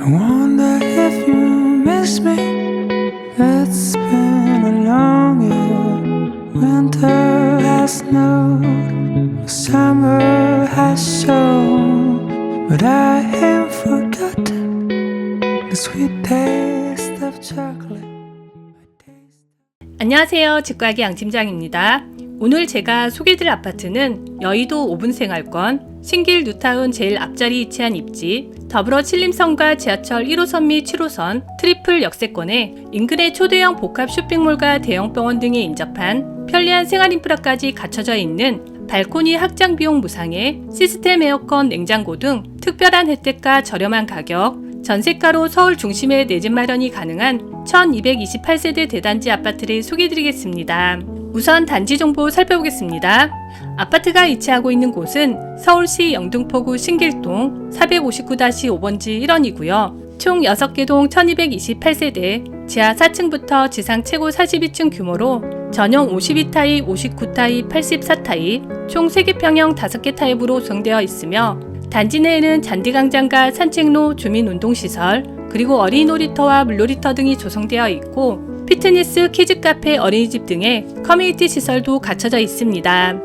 I wonder if you miss me. It's been a long year. Winter has snowed, summer has shown, but I haven't forgotten the sweet taste of chocolate. 안녕하세요. 직과기 양팀장입니다. 오늘 제가 소개드릴 아파트는 여의도 5분 생활권, 신길 뉴타운 제일 앞자리 위치한 입지, 더불어 칠림선과 지하철 1호선 및 7호선, 트리플 역세권에 인근의 초대형 복합 쇼핑몰과 대형 병원 등이 인접한 편리한 생활 인프라까지 갖춰져 있는 발코니 확장 비용 무상에 시스템 에어컨 냉장고 등 특별한 혜택과 저렴한 가격, 전세가로 서울 중심에 내집 마련이 가능한 1228세대 대단지 아파트를 소개해드리겠습니다. 우선 단지 정보 살펴보겠습니다. 아파트가 위치하고 있는 곳은 서울시 영등포구 신길동 459-5번지 1원이고요. 총 6개 동 1228세대, 지하 4층부터 지상 최고 42층 규모로 전용 52타입, 59타입, 84타입, 총 3개 평형 5개 타입으로 구성되어 있으며 단지 내에는 잔디광장과 산책로, 주민운동시설, 그리고 어린이 놀이터와 물놀이터 등이 조성되어 있고 피트니스, 키즈카페, 어린이집 등의 커뮤니티 시설도 갖춰져 있습니다.